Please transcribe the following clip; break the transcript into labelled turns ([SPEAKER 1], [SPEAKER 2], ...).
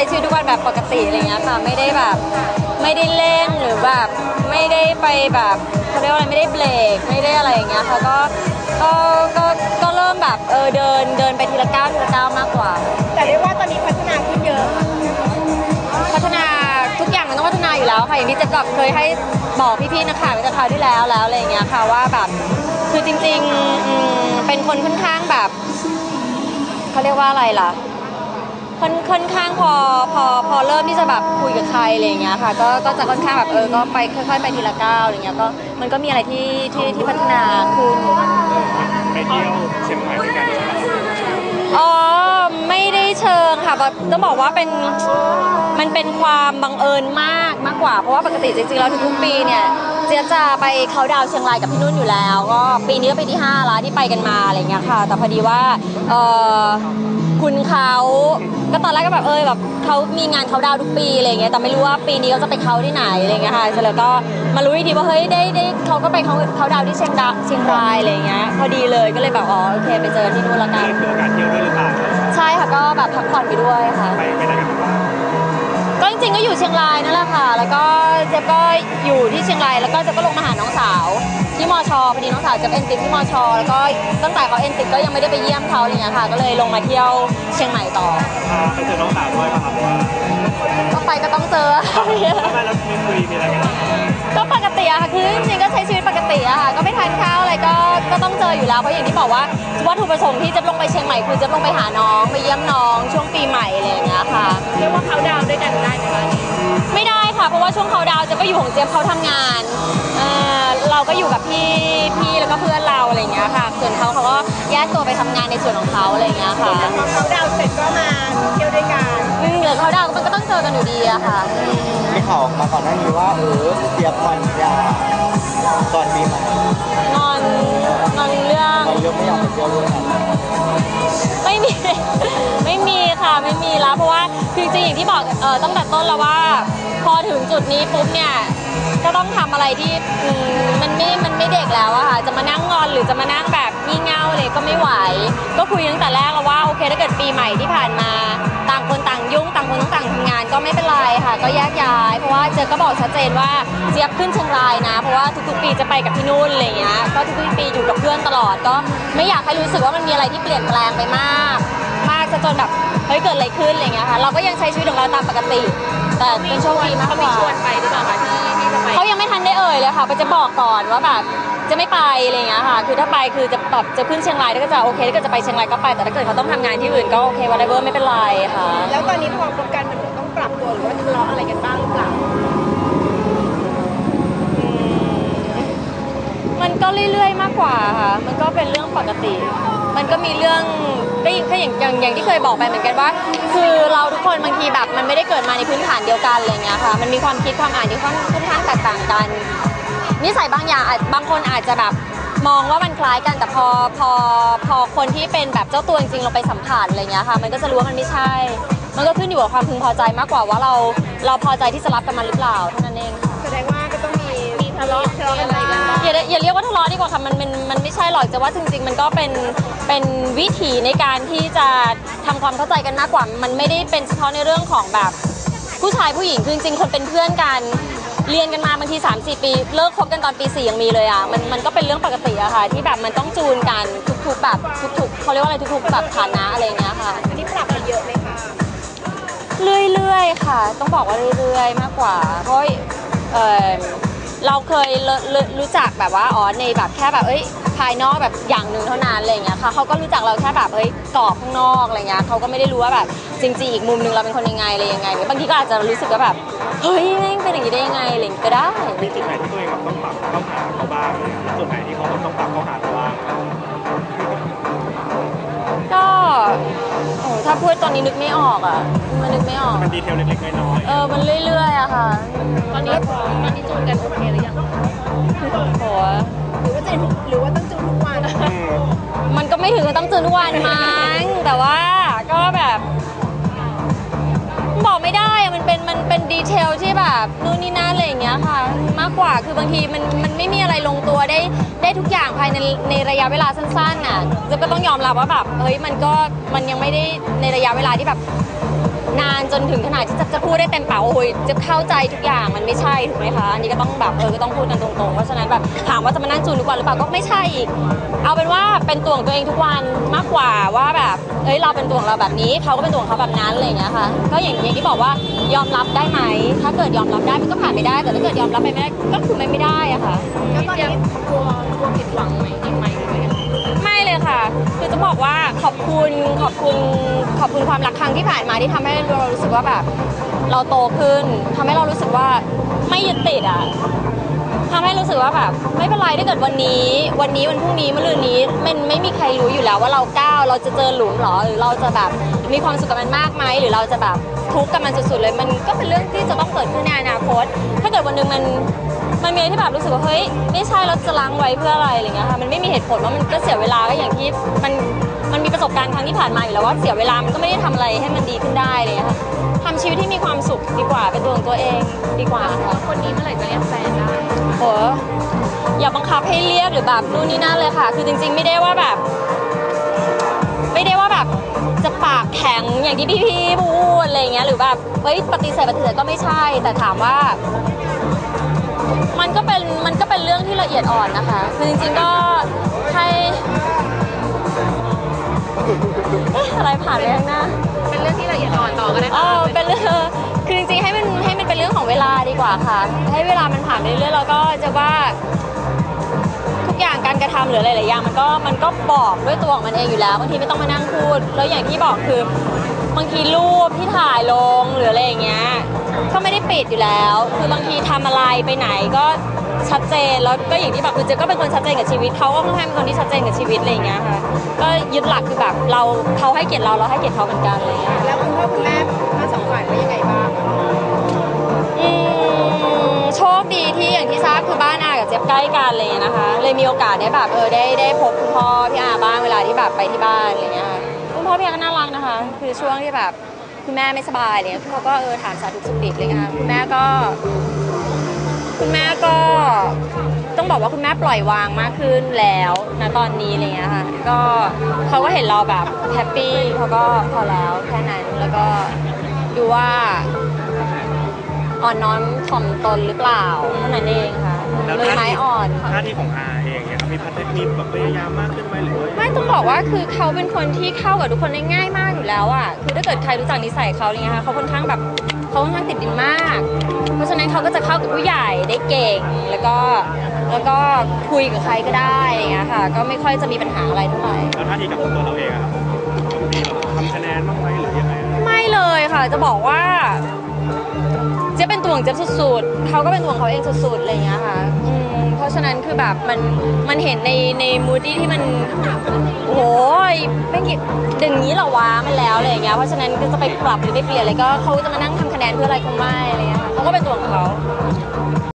[SPEAKER 1] ช้ชีวิตทุกวันแบบปกติอะไรเงี้ยค่ะไม่ได้แบบไม่ได้เร่งหรือแบบไม่ได้ไปแบบเขาเรียกว่าอะไรไม่ได้เบรกไม่ได้อะไรอย่างเงี้ยค่ะก็ก็ก็ก็เริ่มแบบเออเดินเดินไปทีละก้าวทีละก้าวมากกว่า
[SPEAKER 2] แต่เรียกว่าตอนนี้พัฒนาขึ้นเยอะ
[SPEAKER 1] พัฒนาทุกอย่างมันต้องพัฒนาอยู่แล้วค่ะอย่างที่เจะกับเคยให้บอกพี่ๆนักข่าวไปแต่คราวที่แล้วแล้วอะไรอย่างเงี้ยค่ะว่าแบบคือจริงๆอืมเป็นคนค่อนข้างแบบเขาเรียกว่าอะไรล่ะ ค่อนค่อนข้างพอพอพอเริ่มที่จะแบบคุยกับใครอะไรอย่างเงี้ยค่ะก็ก็จะค่อนข้างแบบเออก็ไปค่อยๆไปทีละก้าวอะไรเงี้ยก็มันก็มีอะไรที่ที่ที่พัฒนาขึ้น
[SPEAKER 3] ไปเที่ยวเชียงใหม่ด้วยกันใช่ไหม
[SPEAKER 1] อ๋อไม่ได้เชิงค่ะแบบต้องบอกว่าเป็นมันเป็นความบังเอิญมากมากกว่า เพราะว่าปกติจริงๆแล้วทุกๆปีเนี่ยเจียบจะไปเขาน์ดาวน์เชียงรายกับพี่นุ่นอยู่แล้ว ก็ปีนี้ก็ปีที่5แล้วที่ไปกันมาอะไรเงี้ยค่ะ แต่พอดีว่าเออคุณเขาก็ ตอนแรกก็แบบเออแบบเขามีงานเขาน์ดาวน์ทุกปีอะไรเงี้ยแต่ไม่รู้ว่าปีนี้เขาจะไปเขาที่ไหนอะไรเงี้ยค่ะเสร็จแล้วก็มารู้อีกทีว่าเฮ้ยได้ได้เขาก็ไปเขาเขาน์ดาวน์ที่เชียงดาเชียงรายอะไรเงี้ยพอดีเลยก็เลยแบบอ๋อโอเคไปเจอที่นู่นละกัน
[SPEAKER 3] ได้มีโอกาสเที่ยวด้วยหรือเปล่า
[SPEAKER 1] ใช่ค่ะก็แบบพักผ่อนไปด้วยค่ะ
[SPEAKER 3] ไปไปไหนกันบ้าง
[SPEAKER 1] ก็จริงๆก็อยู่เชียงรายนั่นแหละค่ะ แล้วก็เจ๊บก็อยู่ที่เชียงรายแล้วก็เจ๊บก็ลงมาหาน้องสาว ที่มชพอดีน้องสาวเจ๊บเอ็นติดที่มชแล้วก็ตั้งแต่เขาเอ็นติดก็ยังไม่ได้ไปเยี่ยมเขาอะไรเงี้ยค่ะ ก็เลยลงมาเที่ยวเชียงใหม่ต่อ
[SPEAKER 3] พาไปเจอน้องสาวด้วยป่ะครับว่า
[SPEAKER 1] ก็ไปก็ต้องเจอ
[SPEAKER 3] ทำไมเราไม่คุยมีอะไรกัน
[SPEAKER 1] ก็ปกติอะค่ะคือจริงๆก็ใช้ชีวิตปกติอะค่ะก็ไปทานข้าวอะไรก็ก็ต้องเจออยู่แล้วเพราะอย่างที่บอกว่าวัตถุประสงค์ที่เจ๊บลงไปเชียงใหม่คือเจ๊บลงไปหาน้องไปเยี่ยมน้อง ช่วงปีใหม่อะไรอย่างเงี้ยค่ะ
[SPEAKER 2] เรียกว่าเขาดาวน์ด้วยกันได้ไหมคะนี่
[SPEAKER 1] ไม่ได้ค่ะเพราะว่าช่วงเขาดาวน์เจ๊ยบก็อยู่ของเจ๊ยบเขาทำงานเอ่อเรา ก็อยู่กับพี่พี่แล้วก็เพื่อนเราอะไรอย่างเงี้ยค่ะ ส่วนเขาเขาก็แยกตัวไปทำงานในส่วนของเขาอะไรอย่างเงี้ยค่ะ
[SPEAKER 2] พอเขาดาวน์เสร็จก็มาเที่ยวด้วยกัน
[SPEAKER 1] อืมเหลือเขาดาวน์มันก็ต้องเจอกันอยู่ดีอะค่ะอืม
[SPEAKER 4] มีข่าวออกมาก่อนหน้านี้ว่าเออเสียบมันยาก่อนปีใหม่
[SPEAKER 1] งอนงอนเรื่อง
[SPEAKER 4] เราเรื่องไม่อยากไปเที่ยวด้วยกัน
[SPEAKER 1] ไม่มีไม่มีค่ะ ไม่มีแล้ว เพราะว่าคือจริงๆอย่างที่บอกเออตั้งแต่ต้นแล้วว่า พอถึงจุดนี้ปุ๊บเนี่ยก็ต้องทำอะไรที่มันไม่มันไม่เด็กแล้วอะค่ะจะมานั่งงอนหรือจะมานั่งแบบงี่เง่าเลยก็ไม่ไหว ก็คุยตั้งแต่แรกแล้วว่าโอเคถ้าเกิดปีใหม่ที่ผ่านมาต่างคนต่างยุ่งต่างคนต้องต่างทำงานก็ไม่เป็นไรค่ะ ก็แยกย้าย เพราะว่าเจอก็บอกชัดเจนว่าเจี๊ยบขึ้นเชียงรายนะ เพราะว่าทุกๆปีจะไปกับพี่นุ่นอะไรเงี้ยก็ทุกๆปีอยู่กับเพื่อนตลอดก็ไม่อยากให้รู้สึกว่ามันมีอะไรที่เปลี่ยนแปลงไปมาก ซะจนแบบเฮ้ยเกิดอะไรขึ้นอะไรเงี้ยค่ะเราก็ยังใช้ชีวิตของเราตามปกติ แต่เป็นโชคดีมาก
[SPEAKER 2] เขา
[SPEAKER 1] ก
[SPEAKER 2] ไม่
[SPEAKER 1] ว่า
[SPEAKER 2] ชวนไปหรือเปล่าคะที่ที่จะไป
[SPEAKER 1] เขายังไม่ทันได้เอ่ยเลยค่ะไปจะบอกก่อนว่าแบบจะไม่ไปอะไรเงี้ยค่ะ คือถ้าไปคือจะแบบจะขึ้นเชียงรายก็จะโอเคถ้าเกิดจะไปเชียงรายก็ไป แต่ถ้าเกิดเขาต้องทำงานที่อื่นก็โอเค whatever ไม่เป็นไรค่ะ
[SPEAKER 2] แล้วตอนนี้พอคบกันมันต้องปรับตัวหรือว่าทะเลาะอะไรกันบ้างหรือเปล่า
[SPEAKER 1] มันก็เรื่อยๆมากกว่าค่ะ มันก็เป็นเรื่องปกติ มันก็มีเรื่องก็ก็อย่างอย่างอย่างที่เคยบอกไปเหมือนกันว่า คือเราทุกคนบางทีแบบมันไม่ได้เกิดมาในพื้นฐานเดียวกันอะไรเงี้ยค่ะ มันมีความคิดความอ่านที่ค่อนค่อนข้างแตกต่างกัน นิสัยบางอย่างอาจบางคนอาจจะแบบมองว่ามันคล้ายกันแต่พอพอพอคนที่เป็นแบบเจ้าตัวจริงๆเราไปสัมผัสอะไรเงี้ยค่ะ มันก็จะรู้ว่ามันไม่ใช่ มันก็ขึ้นอยู่กับความพึงพอใจมากกว่าว่าเราเราพอใจที่จะรับกับมันหรือเปล่าเท่านั้นเอง
[SPEAKER 2] แสดงว่าก็ต้องมีมีทะเลาะทะเลาะกันบ้าง
[SPEAKER 1] อย่าอย่าเรียกว่าทะเลาะดีกว่าค่ะมันมันมัน ไม่ใช่หรอกจะว่าจริง ๆ มันก็เป็นเป็นวิถีในการที่จะทำความเข้าใจกันมากกว่า มันไม่ได้เป็นเฉพาะในเรื่องของแบบผู้ชายผู้หญิงคือจริงๆคนเป็นเพื่อนกันเรียนกันมาบางที 3 4 ปี เลิกคบกันตอนปี 4 ยังมีเลยอะมันมันก็เป็นเรื่องปกติอะค่ะ ที่แบบมันต้องจูนกันทุกๆแบบทุกๆเขาเรียกว่าอะไรทุกๆแบบฐานะอะไรอย่างเงี้ยค่ะ
[SPEAKER 2] อันนี้ปรับมาเยอะไหมคะ
[SPEAKER 1] เรื่อยๆค่ะ ต้องบอกว่าเรื่อยๆ มากกว่าเพราะเอ่อ เราเคยรู้จักแบบว่าอ๋อในแบบแค่แบบเอ้ยภายนอกแบบอย่างหนึ่งเท่านั้นอะไรเงี้ยค่ะเขาก็รู้จักเราแค่แบบเอ้ยกรอบข้างนอกอะไรเงี้ยเขาก็ไม่ได้รู้ว่าแบบจริงๆอีกมุมหนึ่งเราเป็นคนยังไงอะไรยังไงบางทีก็อาจจะรู้สึกว่าแบบเฮ้ยแม่งเป็นอย่างนี้ได้ยังไงอะไรอย่างงี้ก็ได้
[SPEAKER 3] มีจุดไหนที่ตัวเองแบบต้องปรับเข้าหาเขาบ้างจุดไหนที่เขาต้องปรับเข้าหาเรา
[SPEAKER 1] ตอนนี้นึกไม่ออกอะ มันนึกไม่ออก
[SPEAKER 3] มันดีเทลเล็กๆน้อย
[SPEAKER 1] เออ มันเรื่อยๆอะค่ะ
[SPEAKER 2] ตอนนี้ตอนนี้จูนกันโอเคหรือยัง
[SPEAKER 1] โห
[SPEAKER 2] หรือว่าจะหรือว่าต้องจูนทุกวัน
[SPEAKER 3] ๆอืม
[SPEAKER 1] มันก็ไม่ถึงกับต้องเจอทุกวันมั้ง แต่ว่าก็แบบ บอกไม่ได้อะมันเป็นมันเป็นดีเทลที่แบบนู่นนี่นั่นอะไรอย่างเงี้ยค่ะ มากกว่าคือบางทีมันมันไม่มีอะไรลงตัวได้ได้ทุกอย่างภายในในระยะเวลาสั้นๆน่ะจะก็ต้ องยอมรับว่าแบบเฮ้ยมันก็มันยังไม่ได้ในระยะเวลาที่แบบ นานจนถึงขนาดที่จะจะพูดได้เต็มปากว่าโอ้ยจะเข้าใจทุกอย่างมันไม่ใช่ถูกไหมคะอันนี้ก็ต้องแบบเออก็ต้องพูดกันตรงๆเพราะฉะนั้นแบบถามว่าจะมานั่งจูนทุกวันหรือเปล่าก็ไม่ใช่อีก เอาเป็นว่าเป็นตัวของตัวเองทุกวันมากกว่าว่าแบบเอ้ยเราเป็นตัวของเราแบบนี้เขาก็เป็นตัวของเขาแบบนั้นอะไรอย่างเงี้ยค่ะก็อย่างอย่างที่บอกว่ายอมรับได้ไหมถ้าเกิดยอมรับได้มันก็ผ่านไปได้ แต่ถ้าเกิดยอมรับไปไม่ได้ก็คือมันไม่ได้อะค่ะ
[SPEAKER 2] แล้วตอนนี้กลัวกลัวผิดหวังไหมอีกไหมหรือยังไง
[SPEAKER 1] ไม่เลย คือจะบอกว่าขอบคุณขอบคุณขอบคุณความรักครั้งที่ผ่านมาที่ทำให้เรารู้สึกว่าแบบ เราโตขึ้นทำให้เรารู้สึกว่าไม่ยึดติดอะทำให้รู้สึกว่าแบบไม่เป็นไรถ้าเกิดวันนี้ วันนี้วันพรุ่งนี้มะรืนนี้มันไม่มีใครรู้อยู่แล้วว่าเราก้าวเราจะเจอหลุมหรอหรือเราจะแบบมีความสุขกับมันมากไหมหรือเราจะแบบทุกข์กับมันสุดๆเลย มันก็เป็นเรื่องที่จะต้องเกิดขึ้นในอนาคต ถ้าเกิดวันหนึ่งมัน มันมีอะไรที่แบบรู้สึกว่าเฮ้ยไม่ใช่เราจะล้างไว้เพื่ออะไรอะไรเงี้ยค่ะมันไม่มีเหตุผลว่ามันก็เสียเวลาก็อย่างที่มันมันมีประสบการณ์ครั้งที่ผ่านมาอยู่แล้วว่าเสียเวลามันก็ไม่ได้ทำอะไรให้มันดีขึ้นได้อะไรเลยค่ะทำชีวิตที่มีความสุขดีกว่าเป็นตัวของตัวเองดีกว่าค่ะ
[SPEAKER 2] คนนี้เมื่อไหร่จะเรียกแฟนได้
[SPEAKER 1] โหอย่าบังคับให้เรียกหรือแบบนู่นนี่นั่นเลยค่ะ คือจริง ๆ ไม่ได้ว่าแบบ ไม่ได้ว่าแบบจะปากแข็งอย่างที่พี่ๆพูดอะไรเงี้ยหรือแบบเฮ้ยปฏิเสธปฏิเสธก็ไม่ใช่ แต่ถามว่า มันก็เป็นมันก็เป็นเรื่องที่ละเอียดอ่อนนะคะคือจริงๆก็ให้เอ๊ะอะไรผ่านไปข้างหน้า
[SPEAKER 2] เป็นเรื่องที่ละเอียดอ่อนต่อก็ได้
[SPEAKER 1] เอ
[SPEAKER 2] ค่ะ
[SPEAKER 1] อเป็นเรื่องคือจริงๆให้มันให้มันเป็นเรื่องของเวลาดีกว่าค่ะ ให้เวลามันผ่านไปเรื่อยๆแล้วก็จะว่าทุก อย่างการกระทำหรืออะไรหลายอย่างมันก็มันก็บอกด้วยตัวของมันเองอยู่แล้วบางทีไม่ต้องมานั่งพูด แล้วอย่างที่บอกคือบางทีรูปที่ถ่ายลงหรืออะไรอย่างเงี้ยก็ไม่ได้ปิดอยู่แล้ว คือบางทีทำอะไรไปไหนก็ชัดเจนแล้วก็อย่างที่บอกคือเจก็เป็นคนชัดเจนกับชีวิตเขาก็ค่อนข้างเป็นคนที่ชัดเจนกับชีวิตอะไรอย่างเงี้ยค่ะก็ยึดหลักคือแบบเราเขาให้เกียรติเราเราให้เกียรติเขาเหมือนกันอะไรอย่างเงี้ย
[SPEAKER 2] แล้วคุณพ่อคุณแม่ทั้งสองฝ่ายว่ายังไงบ้าง
[SPEAKER 1] ยนะคะเลยมีโอกาสได้แบบเออได้ได้พบคุณพ่อพี่อาบ้างเวลาที่แบบไปที่บ้านอะไรอย่างเงี้ยค่ะคุณพ่อพี่อาก็น่ารักนะคะ คือช่วงที่แบบคุณแม่ไม่สบายอะไรเนี่ยเขาก็เออถามสาธุสุขดิบอะไรเงี้ยค่ะคุณแม่ก็ คุณแม่ก็ต้องบอกว่าคุณแม่ปล่อยวางมากขึ้นแล้วนะตอนนี้อะไรเงี้ยค่ะก็เขาก็เห็นเราแบบแฮปปี้เขาก็พอแล้วแค่นั้นแล้วก็ดูว่าอ่อนน้อมถ่อมตนหรือเปล่าเท่านั้นเองค่ะ
[SPEAKER 3] แล้ว
[SPEAKER 1] มือไม้อ่อน
[SPEAKER 3] หน้าที่ของอาเองเนี่ย มีพัฒนามีแบบพยายามมากขึ้นไหมหรือว่า
[SPEAKER 1] ไม่ต้องบอกว่าคือเขาเป็นคนที่เข้ากับทุกคนได้ง่ายมากอยู่แล้วอะคือถ้าเกิดใครรู้จักนิสัยเขาอะไรเงี้ยค่ะเขาค่อนข้างแบบเขาค่อนข้างติดดินมาก เพราะฉะนั้นเขาก็จะเข้ากับผู้ใหญ่ได้เก่งแล้วก็แล้วก็คุยกับใครก็ได้อะไรเงี้ยค่ะ ก็ไม่ค่อยจะมีปัญหาอะไรเท่าไหร่
[SPEAKER 3] แล้วหน้าที่กับตัวเราเองอะครับมีแบบทำคะแนนบ้างไหมหรือยังไง
[SPEAKER 1] ไม่เลยค่ะจะบอกว่า เป็นตัวของเจ๊บสุดๆ เขาก็เป็นตัวของเขาเองสุดๆอะไรอย่างเงี้ยค่ะอืมเพราะฉะนั้นคือแบบมันมันเห็นในในมูดี้ที่มันโอ้ยไม่กี่ดึงนี้เหรอวะมันแล้วอะไรอย่างเงี้ย เพราะฉะนั้นก็จะไปปรับหรือไปเปลี่ยนอะไรก็เขาจะมานั่งทำคะแนนเพื่ออะไรคงไม่อะไรเงี้ยค่ะเขาก็เป็นตัวของเขา